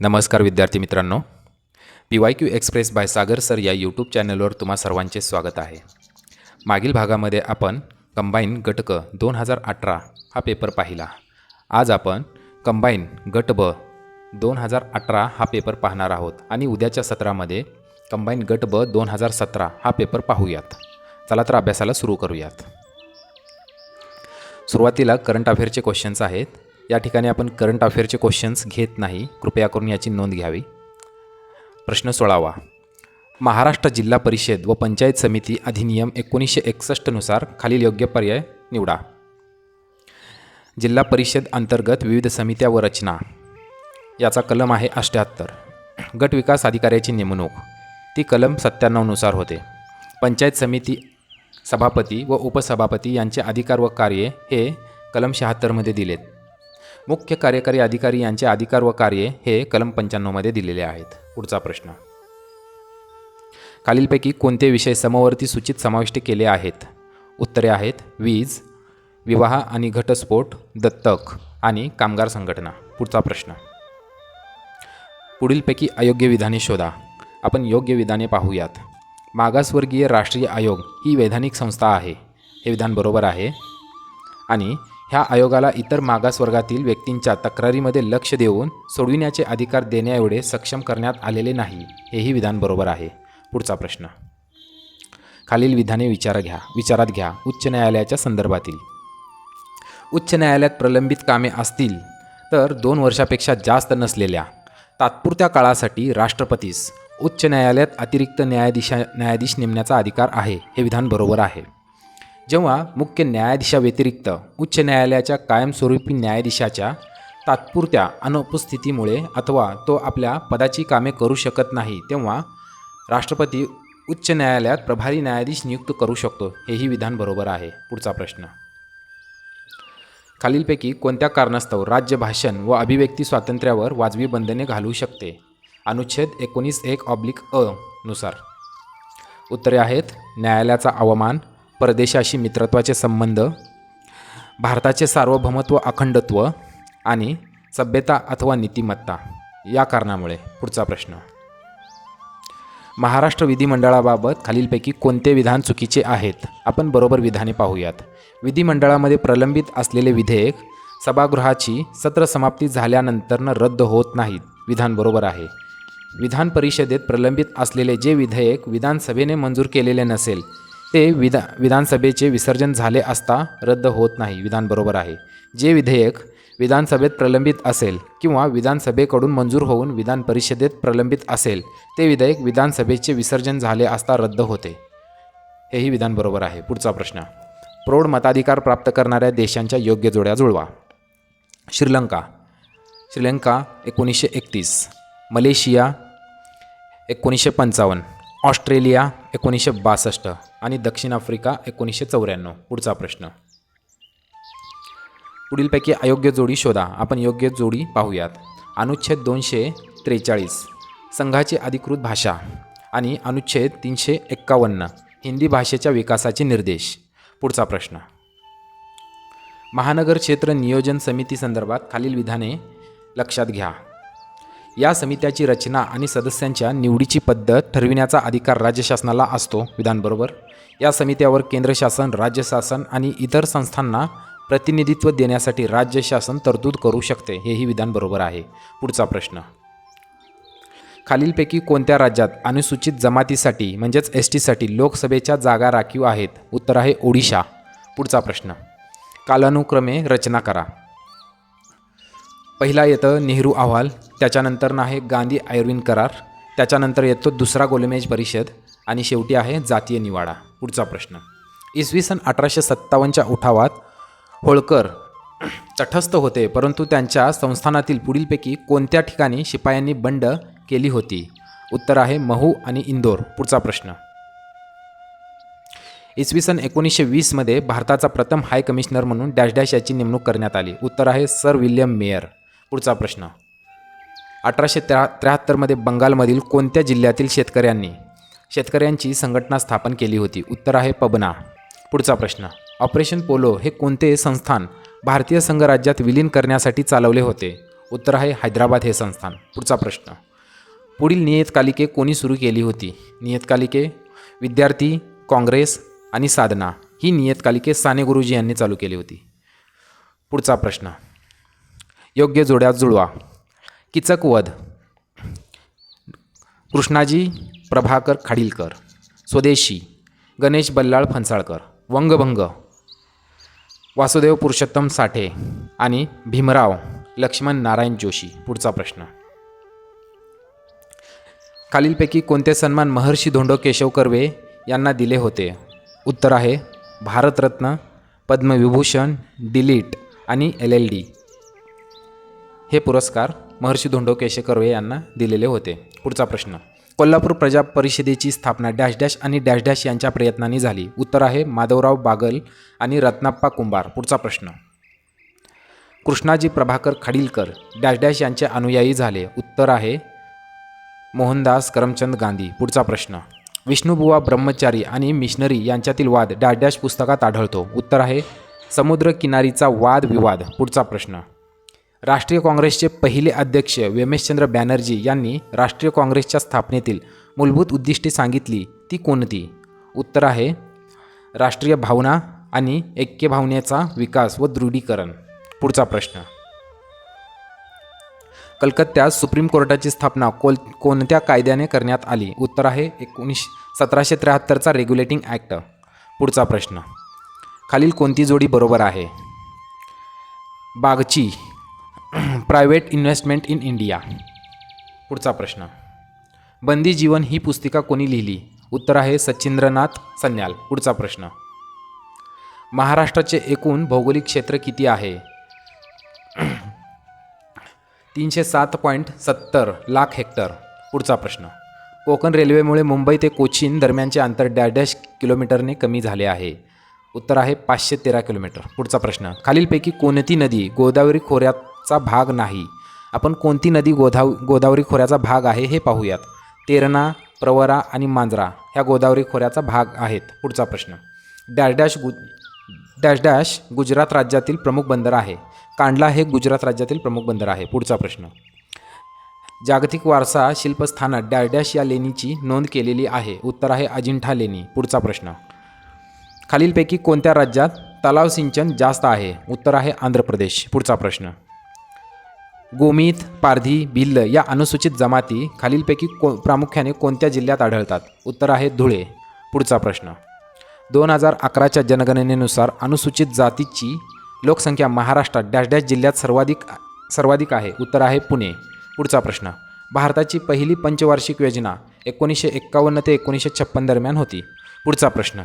नमस्कार विद्यार्थी मित्रांनो. P Y Q express by Sagar sir या यूट्यूब चॅनलवर तुम्हा सर्वांचे स्वागत आहे. मागील भागामध्ये आपण कंबाईन गटक दोन हजार अठरा हा पेपर पाहिला. आज आपण कंबाईन गट ब दोन हजार अठरा हा पेपर पाहणार आहोत आणि उद्याच्या सत्रामध्ये कंबाईन गट ब दोन हजार सतरा हा पेपर पाहूयात. चला तर अभ्यासाला सुरू करूयात. सुरुवातीला करंट अफेअरचे क्वेश्चन्स आहेत. या ठिकाणी आपण करंट अफेअरचे क्वेश्चन्स घेत नाही. कृपया करून याची नोंद घ्यावी. प्रश्न सोळावा. महाराष्ट्र जिल्हा परिषद व पंचायत समिती अधिनियम एकोणीसशे एकसष्टनुसार खालील योग्य पर्याय निवडा. जिल्हा परिषद अंतर्गत विविध समित्या व रचना. याचा कलम आहे अष्ट्याहत्तर. गट विकास अधिकाऱ्याची नेमणूक. ती कलम सत्त्याण्णवनुसार होते. पंचायत समिती सभापती व उपसभापती यांचे अधिकार व कार्ये हे कलम शहात्तरमध्ये दिलेत. मुख्य कार्यकारी अधिकारी यांचे अधिकार व कार्ये हे कलम पंच्याण्णवमध्ये दिलेले आहेत. पुढचा प्रश्न. खालीलपैकी कोणते विषय समवर्ती सूचित समाविष्ट केले आहेत? उत्तरे आहेत वीज विवाह आणि घटस्फोट दत्तक आणि कामगार संघटना. पुढचा प्रश्न. पुढीलपैकी अयोग्य विधाने शोधा. आपण योग्य विधाने पाहूयात. मागासवर्गीय राष्ट्रीय आयोग ही वैधानिक संस्था आहे. हे विधान बरोबर आहे. आणि ह्या आयोगाला इतर मागासवर्गातील व्यक्तींच्या तक्रारीमध्ये लक्ष देऊन सोडविण्याचे अधिकार देण्याएवढे सक्षम करण्यात आलेले नाही हेही विधान बरोबर आहे. पुढचा प्रश्न. खालील विधाने विचार घ्या विचारात घ्या उच्च न्यायालयाच्या संदर्भातील. उच्च न्यायालयात प्रलंबित कामे असतील तर दोन वर्षापेक्षा जास्त नसलेल्या तात्पुरत्या काळासाठी राष्ट्रपतीस उच्च न्यायालयात अतिरिक्त न्यायाधीशा न्यायाधीश नेमण्याचा अधिकार आहे हे विधान बरोबर आहे. जेव्हा मुख्य न्यायाधीशाव्यतिरिक्त उच्च न्यायालयाच्या कायमस्वरूपी न्यायाधीशाच्या तात्पुरत्या अनुपस्थितीमुळे अथवा तो आपल्या पदाची कामे करू शकत नाही तेव्हा राष्ट्रपती उच्च न्यायालयात प्रभारी न्यायाधीश नियुक्त करू शकतो हेही विधान बरोबर आहे. पुढचा प्रश्न. खालीलपैकी कोणत्या कारणास्तव राज्य भाषण व अभिव्यक्ती स्वातंत्र्यावर वाजवी बंधने घालू शकते? अनुच्छेद एकोणीस एक ऑब्लिक अ नुसार. उत्तरे आहेत न्यायालयाचा अवमान परदेशाशी मित्रत्वाचे संबंध भारताचे सार्वभौमत्व अखंडत्व आणि सभ्यता अथवा नीतिमत्ता या कारणामुळे पुढचा प्रश्न. महाराष्ट्र विधिमंडळाबाबत खालीलपैकी कोणते विधान चुकीचे आहेत आपण बरोबर विधाने पाहूयात. विधिमंडळामध्ये प्रलंबित असलेले विधेयक सभागृहाची सत्र समाप्ती झाल्यानंतरनं रद्द होत नाहीत विधान बरोबर आहे. विधान परिषदेत प्रलंबित असलेले जे विधेयक विधानसभेने मंजूर केलेले नसेल ते विधा विधानसभेचे विसर्जन झाले असता रद्द होत नाही विधान बरोबर आहे. जे विधेयक विधानसभेत प्रलंबित असेल किंवा विधानसभेकडून मंजूर होऊन विधान परिषदेत प्रलंबित असेल ते विधेयक विधानसभेचे विसर्जन झाले असता रद्द होते. हेही विधान बरोबर आहे. पुढचा प्रश्न. प्रौढ मताधिकार प्राप्त करणाऱ्या देशांच्या योग्य जोड्या जुळवा. श्रीलंका. श्रीलंका एकोणीसशे एकतीस. मलेशिया एकोणीसशे पंचावन्न. ऑस्ट्रेलिया एकोणीसशे बासष्ट आणि दक्षिण आफ्रिका एकोणीसशे चौऱ्याण्णव. पुढचा प्रश्न. पुढीलपैकी अयोग्य जोडी शोधा. आपण योग्य जोडी पाहूयात. अनुच्छेद दोनशे त्रेचाळीस. संघाची अधिकृत भाषा आणि अनुच्छेद तीनशे एक्कावन्न. हिंदी भाषेच्या विकासाचे निर्देश. पुढचा प्रश्न. महानगर क्षेत्र नियोजन समिती संदर्भात खालील विधाने लक्षात घ्या. या समित्याची रचना आणि सदस्यांच्या निवडीची पद्धत ठरविण्याचा अधिकार राज्य शासनाला असतो. विधानबरोबर या समित्यावर केंद्र शासन राज्य शासन आणि इतर संस्थांना प्रतिनिधित्व देण्यासाठी राज्य शासन तरतूद करू शकते हेही विधान बरोबर आहे. पुढचा प्रश्न. खालीलपैकी कोणत्या राज्यात अनुसूचित जमातीसाठी म्हणजेच एस टीसाठी लोकसभेच्या जागा राखीव आहेत? उत्तर आहे ओडिशा. पुढचा प्रश्न. कालानुक्रमे रचना करा. पहिला येतं नेहरू अहवाल. त्याच्यानंतर ना आहे गांधी आयुर्विन करार. त्याच्यानंतर येतो दुसरा गोलमेज परिषद आणि शेवटी आहे जातीय निवाडा. पुढचा प्रश्न. इसवी सन अठराशे सत्तावन्नच्या उठावात होळकर तटस्थ होते परंतु त्यांच्या संस्थानातील पुढीलपैकी कोणत्या ठिकाणी शिपायांनी बंड केली होती? उत्तर आहे महू आणि इंदोर. पुढचा प्रश्न. इसवी सन एकोणीसशे वीसमध्ये भारताचा प्रथम हाय कमिशनर म्हणून डॅश डॅश याची नेमणूक करण्यात आली. उत्तर आहे सर विल्यम मेयर. पुढचा प्रश्न. अठराशे त्र्या त्र्याहत्तरमध्ये बंगालमधील कोणत्या जिल्ह्यातील शेतकऱ्यांनी शेतकऱ्यांची संघटना स्थापन केली होती? उत्तर आहे पबना. पुढचा प्रश्न. ऑपरेशन पोलो हे कोणते संस्थान भारतीय संघराज्यात विलीन करण्यासाठी चालवले होते? उत्तर आहे हैदराबाद हे संस्थान. पुढचा प्रश्न. पुढील नियतकालिके कोणी सुरू केली होती? नियतकालिके विद्यार्थी काँग्रेस आणि साधना ही नियतकालिके साने गुरुजी यांनी चालू केली होती. पुढचा प्रश्न. योग्य जोड्या जुळवा. किचकवध कृष्णाजी प्रभाकर खाडीलकर. स्वदेशी गणेश बल्लाळ फणसाळकर. वंगभंग. वासुदेव पुरुषोत्तम साठे आणि भीमराव लक्ष्मण नारायण जोशी. पुढचा प्रश्न. खालीलपैकी कोणते सन्मान महर्षी धोंडो केशव कर्वे यांना दिले होते? उत्तर आहे भारतरत्न पद्मविभूषण डिलीट आणि एल एल डी. हे पुरस्कार महर्षी धोंडो केशे कर्वे यांना दिलेले होते. पुढचा प्रश्न. कोल्हापूर प्रजा परिषदेची स्थापना डॅश डॅश आणि डॅश डॅश यांच्या प्रयत्नांनी झाली. उत्तर आहे माधवराव बागल आणि रत्नाप्पा कुंभार. पुढचा प्रश्न. कृष्णाजी प्रभाकर खाडीलकर डॅश डॅश यांचे अनुयायी झाले. उत्तर आहे मोहनदास करमचंद गांधी. पुढचा प्रश्न. विष्णुबुवा ब्रह्मचारी आणि मिशनरी यांच्यातील वाद डॅश डॅश पुस्तकात आढळतो. उत्तर आहे समुद्र किनारीचा वाद विवाद पुढचा प्रश्न. राष्ट्रीय काँग्रेसचे पहिले अध्यक्ष व्यमेशचंद्र बॅनर्जी यांनी राष्ट्रीय काँग्रेसच्या स्थापनेतील मूलभूत उद्दिष्टे सांगितली ती कोणती? उत्तर आहे राष्ट्रीय भावना आणि ऐक्य भावनेचा विकास व दृढीकरण. पुढचा प्रश्न. कलकत्त्यात सुप्रीम कोर्टाची स्थापना कोल कोणत्या कायद्याने करण्यात आली? उत्तर आहे एकोणीस सतराशे त्र्याहत्तरचा रेग्युलेटिंग ॲक्ट. पुढचा प्रश्न. खालील कोणती जोडी बरोबर आहे? Bagchi private investment in India पुढचा प्रश्न. बंदी जीवन ही पुस्तिका कोणी लिहिली? उत्तर आहे सचिंद्रनाथ सन्याल. पुढचा प्रश्न. महाराष्ट्राचे एकूण भौगोलिक क्षेत्र किती आहे? तीनशे सात पॉईंट सत्तर लाख हेक्टर. पुढचा प्रश्न. कोकण रेल्वेमुळे मुंबई ते कोचीन दरम्यानचे अंतर डॅडॅश किलोमीटरने कमी झाले आहे. उत्तर आहे पाचशे तेरा किलोमीटर. पुढचा प्रश्न. खालीलपैकी कोणती नदी गोदावरी खोऱ्यात खोऱ्याचा भाग नाही. आपण कोणती नदी गोदाव गोदावरी खोऱ्याचा भाग आहे हे पाहूयात. तेरणा प्रवरा आणि मांजरा ह्या गोदावरी खोऱ्याचा भाग आहेत. पुढचा प्रश्न. डॅश डॅश गु डॅश डॅश गुजरात राज्यातील प्रमुख बंदर आहे. कांडला हे गुजरात राज्यातील प्रमुख बंदर आहे. पुढचा प्रश्न. जागतिक वारसा शिल्पस्थानात डॅश डॅश या लेणीची नोंद केलेली आहे. उत्तर आहे अजिंठा लेणी. पुढचा प्रश्न. खालीलपैकी कोणत्या राज्यात तलाव सिंचन जास्त आहे? उत्तर आहे आंध्र प्रदेश. पुढचा प्रश्न. गोमीत पारधी भिल्ल या अनुसूचित जमाती खालीलपैकी को प्रामुख्याने कोणत्या जिल्ह्यात आढळतात? उत्तर आहे धुळे. पुढचा प्रश्न. दोन हजार अकराच्या जनगणनेनुसार अनुसूचित जातीची लोकसंख्या महाराष्ट्रात डॅश डॅश जिल्ह्यात सर्वाधिक सर्वाधिक आहे. उत्तर आहे पुणे. पुढचा प्रश्न. भारताची पहिली पंचवार्षिक योजना एकोणीसशे एक्कावन्न ते एकोणीसशे छप्पन दरम्यान होती. पुढचा प्रश्न.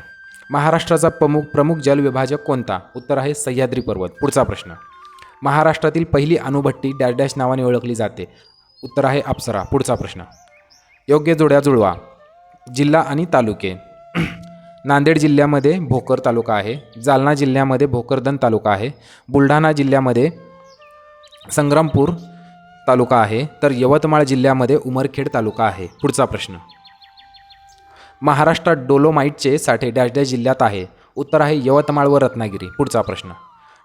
महाराष्ट्राचा प्रमुख प्रमुख जलविभाजक कोणता? उत्तर आहे सह्याद्री पर्वत. पुढचा प्रश्न. महाराष्ट्रातील पहिली अणुभट्टी डॅश डॅश नावाने ओळखली जाते. उत्तर आहे अप्सरा. पुढचा प्रश्न. योग्य जोड्या जुळवा. जिल्हा आणि तालुके. नांदेड जिल्ह्यामध्ये भोकर तालुका आहे. जालना जिल्ह्यामध्ये भोकरदन तालुका आहे. बुलढाणा जिल्ह्यामध्ये संग्रामपूर तालुका आहे. तर यवतमाळ जिल्ह्यामध्ये उमरखेड तालुका आहे. पुढचा प्रश्न. महाराष्ट्रात डोलोमाईटचे साठे डॅश डॅश जिल्ह्यात आहे. उत्तर आहे यवतमाळ व रत्नागिरी. पुढचा प्रश्न.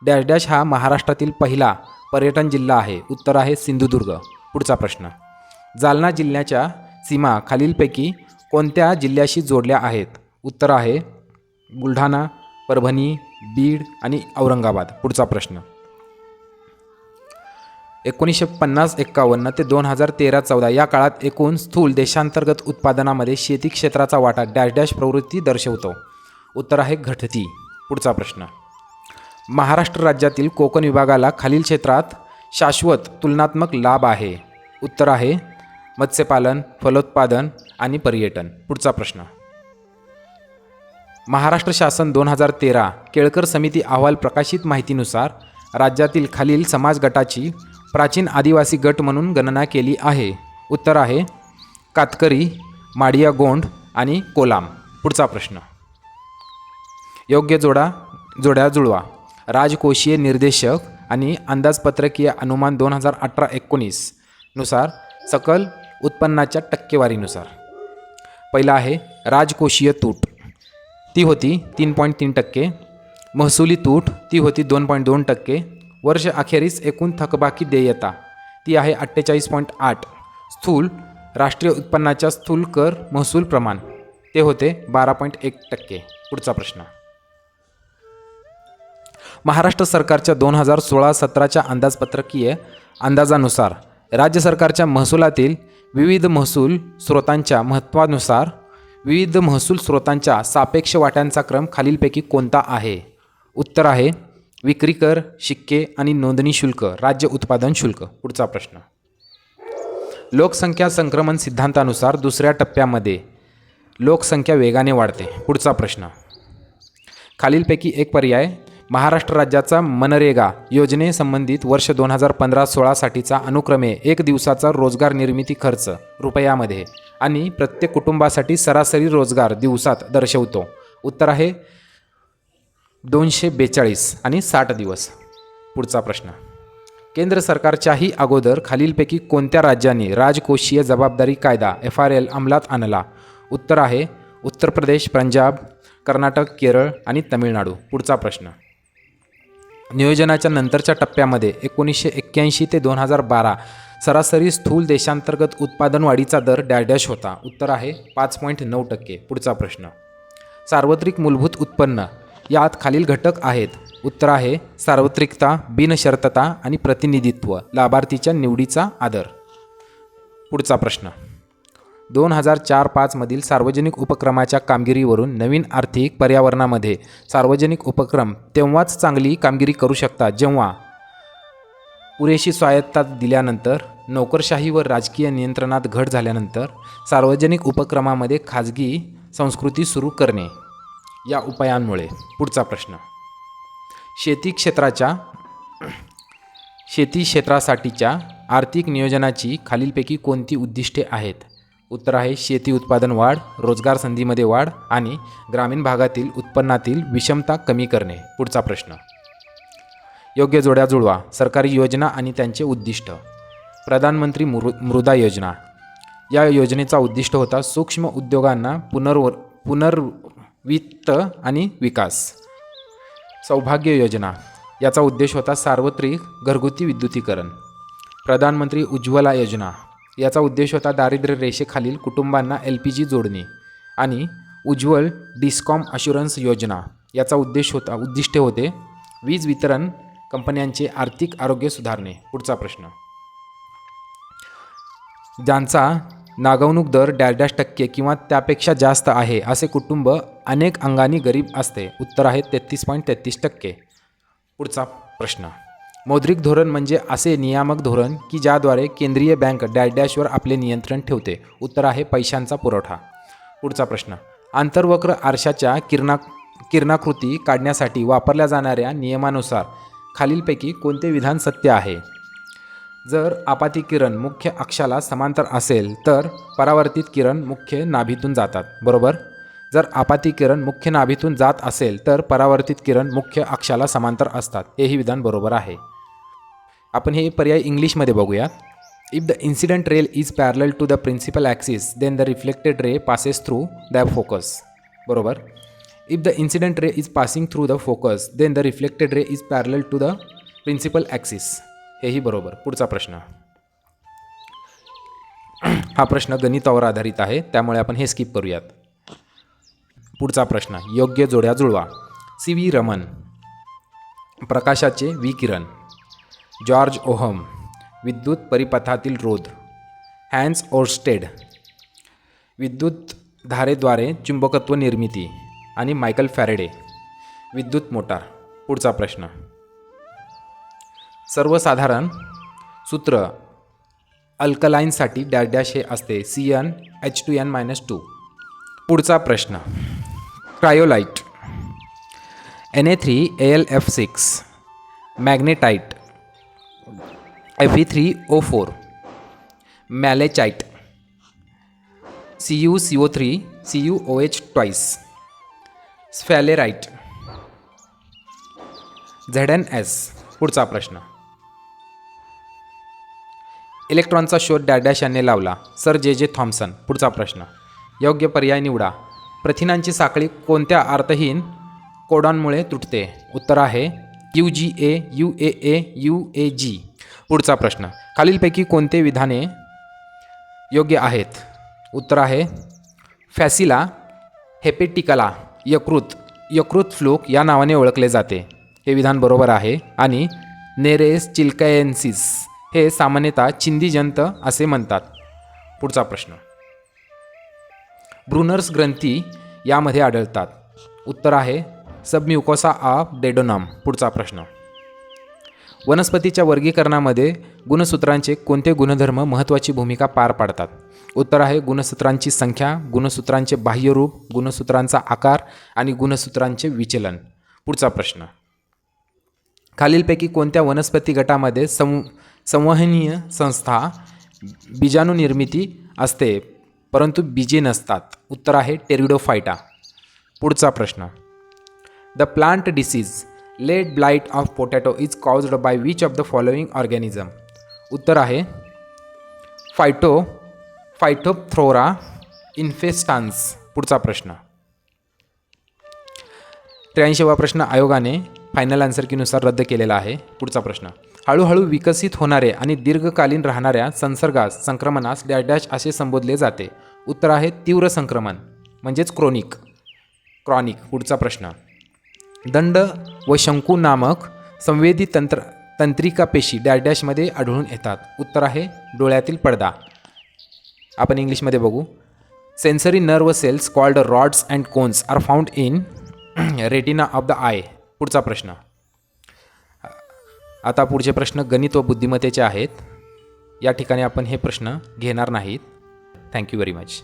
डॅश डॅश हा महाराष्ट्रातील पहिला पर्यटन जिल्हा आहे. उत्तर आहे सिंधुदुर्ग. पुढचा प्रश्न. जालना जिल्ह्याच्या सीमा खालीलपैकी कोणत्या जिल्ह्याशी जोडल्या आहेत? उत्तर आहे बुलढाणा परभणी बीड आणि औरंगाबाद. पुढचा प्रश्न. एकोणीसशे पन्नास एक्कावन्न ते दोन हजार तेरा चौदा या काळात एकूण स्थूल देशांतर्गत उत्पादनामध्ये शेती क्षेत्राचा वाटा डॅश डॅश प्रवृत्ती दर्शवतो. उत्तर आहे घटती. पुढचा प्रश्न. महाराष्ट्र राज्यातील कोकण विभागाला खालील क्षेत्रात शाश्वत तुलनात्मक लाभ आहे. उत्तर आहे मत्स्यपालन फलोत्पादन आणि पर्यटन. पुढचा प्रश्न. महाराष्ट्र शासन दोन हजार तेरा केळकर समिती अहवाल प्रकाशित माहितीनुसार राज्यातील खालील समाज गटाची प्राचीन आदिवासी गट म्हणून गणना केली आहे. उत्तर आहे कातकरी माडिया गोंड आणि कोलाम. पुढचा प्रश्न. योग्य जोडा जोड्या जुळवा. राजकोषीय निर्देशक आणि अंदाजपत्रकीय अनुमान दोन हजार अठरा एकोणीसनुसार सकल उत्पन्नाच्या टक्केवारीनुसार. पहिला आहे राजकोषीय तूट. ती होती तीन पॉईंट तीन टक्के. महसुली तूट ती होती दोन पॉईंट दोन टक्के. वर्ष अखेरीस एकूण थकबाकी देयता ती आहे अठ्ठेचाळीस पॉईंट आठ. स्थूल राष्ट्रीय उत्पन्नाच्या स्थूल कर महसूल प्रमाण ते होते बारा पॉईंट एक टक्के. पुढचा प्रश्न. महाराष्ट्र सरकारच्या दोन हजार सोळा सतराच्या अंदाजपत्रकीय अंदाजानुसार राज्य सरकारच्या महसुलातील विविध महसूल स्रोतांच्या महत्त्वानुसार विविध महसूल स्रोतांच्या सापेक्ष वाट्यांचा क्रम खालीलपैकी कोणता आहे? उत्तर आहे विक्री कर शिक्के आणि नोंदणी शुल्क राज्य उत्पादन शुल्क. पुढचा प्रश्न. लोकसंख्या संक्रमण सिद्धांतानुसार दुसऱ्या टप्प्यामध्ये लोकसंख्या वेगाने वाढते. पुढचा प्रश्न. खालीलपैकी एक पर्याय महाराष्ट्र राज्याचा मनरेगा योजनेसंबंधित वर्ष दोन हजार पंधरा सोळासाठीचा अनुक्रमे एक दिवसाचा रोजगार निर्मिती खर्च रुपयामध्ये आणि प्रत्येक कुटुंबासाठी सरासरी रोजगार दिवसात दर्शवतो. उत्तर आहे दोनशे बेचाळीस आणि साठ दिवस. पुढचा प्रश्न. केंद्र सरकारच्याही अगोदर खालीलपैकी कोणत्या राज्यांनी राजकोषीय जबाबदारी कायदा एफ आर एल अंमलात आणला? उत्तर आहे उत्तर प्रदेश पंजाब कर्नाटक केरळ आणि तमिळनाडू. पुढचा प्रश्न. नियोजनाच्या नंतरच्या टप्प्यामध्ये एकोणीसशे एक्क्याऐंशी ते दोन हजार बारा सरासरी स्थूल देशांतर्गत उत्पादन वाढीचा दर डॅडॅश होता. उत्तर आहे पाच पॉईंट नऊ टक्के. पुढचा प्रश्न. सार्वत्रिक मूलभूत उत्पन्न. यात खालील घटक आहेत. उत्तर आहे सार्वत्रिकता बिनशर्तता आणि प्रतिनिधित्व लाभार्थीच्या निवडीचा आदर. पुढचा प्रश्न. दोन हजार चार पाचमधील सार्वजनिक उपक्रमाच्या कामगिरीवरून नवीन आर्थिक पर्यावरणामध्ये सार्वजनिक उपक्रम तेव्हाच चांगली कामगिरी करू शकतात जेव्हा पुरेशी स्वायत्ता दिल्यानंतर नोकरशाही व राजकीय नियंत्रणात घट झाल्यानंतर सार्वजनिक उपक्रमामध्ये खाजगी संस्कृती सुरू करणे या उपायांमुळे. पुढचा प्रश्न. शेती क्षेत्राच्या शेती क्षेत्रासाठीच्या आर्थिक नियोजनाची खालीलपैकी कोणती उद्दिष्टे आहेत? उत्तर आहे शेती उत्पादन वाढ रोजगार संधीमध्ये वाढ आणि ग्रामीण भागातील उत्पन्नातील विषमता कमी करणे. पुढचा प्रश्न. योग्य जोड्या जुळवा सरकारी योजना आणि त्यांचे उद्दिष्ट. प्रधानमंत्री मृ मृदा योजना. या योजनेचा उद्दिष्ट होता सूक्ष्म उद्योगांना पुनर्व पुनर्वित्त आणि विकास. सौभाग्य योजना. याचा उद्देश होता सार्वत्रिक घरगुती विद्युतीकरण. प्रधानमंत्री उज्ज्वला योजना. याचा उद्देश होता दारिद्र्य रेषेखालील कुटुंबांना एल पी जी जोडणे आणि उज्ज्वल डिस्कॉम अशुरन्स योजना याचा उद्देश होता उद्दिष्टे होते वीज वितरण कंपन्यांचे आर्थिक आरोग्य सुधारणे. पुढचा प्रश्न. ज्यांचा नागवणूक दर डॅश टक्के किंवा त्यापेक्षा जास्त आहे असे कुटुंब अनेक अंगाने गरीब असते. उत्तर आहे तेहतीस पॉईंट तेहतीस टक्के. पुढचा प्रश्न. मौद्रिक धोरण म्हणजे असे नियामक धोरण की ज्याद्वारे केंद्रीय बँक डॅश डॅशवर आपले नियंत्रण ठेवते. उत्तर आहे पैशांचा पुरवठा. पुढचा प्रश्न. आंतरवक्र आरशाच्या किरणा किरणाकृती काढण्यासाठी वापरल्या जाणाऱ्या नियमानुसार खालीलपैकी कोणते विधान सत्य आहे? जर आपाती किरण मुख्य अक्षाला समांतर असेल तर परावर्तित किरण मुख्य नाभीतून जातात. बरोबर? जर आपाती किरण मुख्य नाभीतून जात असेल तर परावर्तित किरण मुख्य अक्षाला समांतर असतात. हेही विधान बरोबर आहे. आपण हे पर्याय इंग्लिशमध्ये बघूया. If the incident ray is parallel to the principal axis then the reflected ray passes through the focus बरोबर? If the incident ray is passing through the focus then the reflected ray is parallel to the principal axis हेही बरोबर. पुढचा प्रश्न. हा प्रश्न गणितावर आधारित आहे त्यामुळे आपण हे स्किप करूयात. पुढचा प्रश्न. योग्य जोड्या जुळवा. C V Raman. प्रकाशाचे विकिरण. जॉर्ज ओहम विद्युत परिपथातील रोध हॅन्स ओर्स्टेड विद्युत धारेद्वारे चुंबकत्व निर्मिती आणि मायकल फॅरेडे विद्युत मोटार पुढचा प्रश्न. सर्वसाधारण सूत्र अल्कलाईनसाठी डॅश डॅश हे असते C N H two N minus two पुढचा प्रश्न. Cryolite N A three A L F six magnetite F E three O four. Malachite. C U C O three C U O H twice. Sphalerite. Z N S. पुढचा प्रश्न. इलेक्ट्रॉनचा शोध डॅडॅश यांनी लावला. Sir जे J Thomson पुढचा प्रश्न. योग्य पर्याय निवडा. प्रथिनांची साखळी कोणत्या अर्थहीन कोडॉनमुळे तुटते? उत्तर आहे U G A U A A U A G. पुढचा प्रश्न. खालीलपैकी कोणते विधाने योग्य आहेत? उत्तर आहे फॅसिला हेपेटिकला यकृत यकृत फ्लूक या नावाने ओळखले जाते. हे विधान बरोबर आहे. आणि नेरेस चिल्कायन्सिस हे सामान्यतः चिंदीजंत असे म्हणतात. पुढचा प्रश्न. ब्रुनर्स ग्रंथी यामध्ये आढळतात. उत्तर आहे सबम्युकोसा आ डेडोनाम पुढचा प्रश्न. वनस्पतीच्या वर्गीकरणामध्ये गुणसूत्रांचे कोणते गुणधर्म महत्त्वाची भूमिका पार पाडतात? उत्तर आहे गुणसूत्रांची संख्या गुणसूत्रांचे बाह्यरूप गुणसूत्रांचा आकार आणि गुणसूत्रांचे विचलन. पुढचा प्रश्न. खालीलपैकी कोणत्या वनस्पती गटामध्ये सं संवहनीय संस्था बीजाणूनिर्मिती असते परंतु बीजे नसतात? उत्तर आहे टेरिडोफायटा पुढचा प्रश्न. The plant disease late blight of potato is caused by which of the following organism. उत्तर आहे फायटो फायटोथ्रोरा इन्फेस्टान्स पुढचा प्रश्न. त्र्याऐंशीवा प्रश्न आयोगाने फायनल आन्सर कीनुसार रद्द केलेला आहे पुढचा प्रश्न. हळूहळू विकसित होणारे आणि दीर्घकालीन राहणाऱ्या संसर्गास संक्रमणास डॅश डॅश असे संबोधले जाते. उत्तर आहे तीव्र संक्रमण म्हणजेच क्रोनिक. क्रॉनिक पुढचा प्रश्न. दंड व शंकू नामक संवेदी तंत्र तंत्रिका पेशी डॅश डॅशमध्ये आढळून येतात. उत्तर आहे डोळ्यातील पडदा. आपण इंग्लिशमध्ये बघू. Sensory nerve cells called rods and cones are found in retina of the eye पुढचा प्रश्न. आता पुढचे प्रश्न गणित व बुद्धिमत्तेचे आहेत. या ठिकाणी आपण हे प्रश्न घेणार नाहीत. Thank you very much